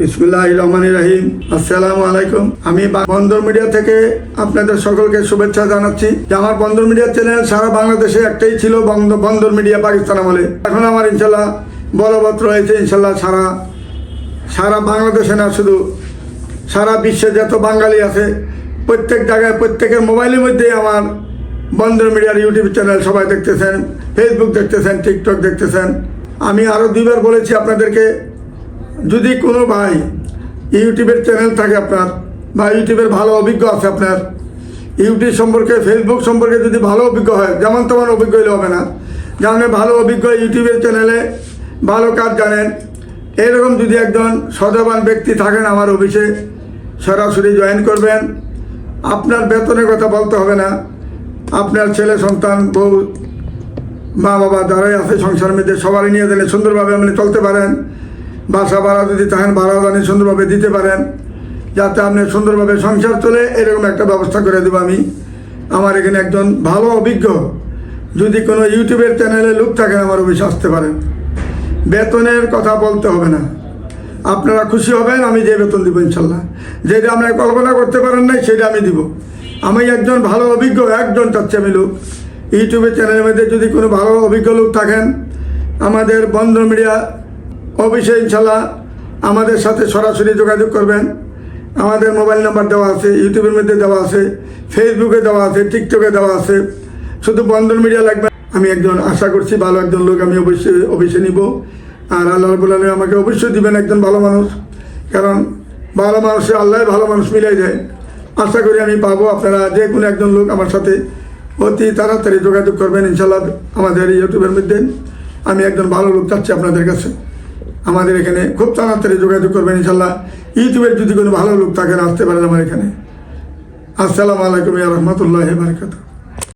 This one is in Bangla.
বিসমুল্লাহ রহমান রাহিম। আসসালামু আলাইকুম। আমি বন্দর মিডিয়া থেকে আপনাদের সকলকে শুভেচ্ছা জানাচ্ছি যে আমার চ্যানেল সারা বাংলাদেশে একটাই ছিল মিডিয়া এখন আমার ইনশাল্লাহ রয়েছে ইনশাল্লাহ সারা সারা বাংলাদেশে না, শুধু সারা বিশ্বে যত বাঙালি আছে, প্রত্যেক জায়গায়, প্রত্যেকের মোবাইলের মধ্যেই আমার বন্দর মিডিয়ার ইউটিউব চ্যানেল সবাই দেখতেছেন ফেসবুক দেখতেছেন টিকটক দেখতেছেন। আমি আরও দুইবার বলেছি আপনাদেরকে যদি কোনো ভাই ইউটিউবের চ্যানেল থাকে আপনার বা ইউটিউবের ভালো অভিজ্ঞ আছে আপনার, ইউটিউব সম্পর্কে, ফেসবুক সম্পর্কে যদি ভালো অভিজ্ঞ হয়, যেমন তেমন অভিজ্ঞ হলে হবে না। জানেন, ভালো অভিজ্ঞ ইউটিউবের চ্যানেলে ভালো কাজ জানেন। এরকম যদি একজন সদবান ব্যক্তি থাকেন আমার অফিসে, সরাসরি জয়েন করবেন। আপনার বেতনের কথা বলতে হবে না। আপনার ছেলে, সন্তান, বউ মা বাবা যারাই আছে সংসার মধ্যে, সবারই নিয়ে দিলে সুন্দরভাবে আপনি চলতে পারেন। বাসা ভাড়া যদি থাকেন ভাড়া আপনি সুন্দরভাবে দিতে পারেন, যাতে আপনি সুন্দরভাবে সংসার চলে, এরকম একটা ব্যবস্থা করে দেবো আমি। আমার এখানে একজন ভালো অভিজ্ঞ, যদি কোনো ইউটিউবের চ্যানেলে লোক থাকেন, আমার অফিসে আসতে পারেন। বেতনের কথা বলতে হবে না। আপনারা খুশি হবেন, আমি যে বেতন দিব ইনশাল্লাহ। যেটা আপনারা কল্পনা করতে পারেন নাই, সেটা আমি দিব। আমি একজন ভালো অভিজ্ঞ, একজন চাচ্ছি আমি লোক। ইউটিউবের চ্যানেলের মধ্যে যদি কোনো ভালো অভিজ্ঞ লোক থাকেন, আমাদের বন্ধ মিডিয়া অফিসে ইনশাল্লাহ আমাদের সাথে সরাসরি যোগাযোগ করবেন। আমাদের মোবাইল নাম্বার দেওয়া আছে, ইউটিউবের মধ্যে দেওয়া আছে, ফেসবুকে দেওয়া আছে, টিকটকে দেওয়া আছে। শুধু বন্ধন মিডিয়া লাগবে। আমি একজন, আশা করছি ভালো একজন লোক আমি অবশ্যই অফিসে নিব। আর আল্লাহ আলমী আমাকে অবশ্যই দিবেন একজন ভালো মানুষ। কারণ ভালো মানুষে আল্লাহ ভালো মানুষ মিলাই যায় আশা করি আমি পাবো। আপনারা যে কোনো একজন লোক আমার সাথে অতি তাড়াতাড়ি যোগাযোগ করবেন ইনশাল্লাহ আমাদের ইউটিউবের মধ্যে। আমি একজন ভালো লোক চাচ্ছি আপনাদের কাছে। আমাদের এখানে খুব তাড়াতাড়ি যোগাযোগ করবেন ইনশাল্লাহ। ইউটিউবের যদি কোনো ভালো লোক থাকেন আসতে পারেন আমার এখানে। আসসালামু আলাইকুম রহমতুল্লাহ বারকাত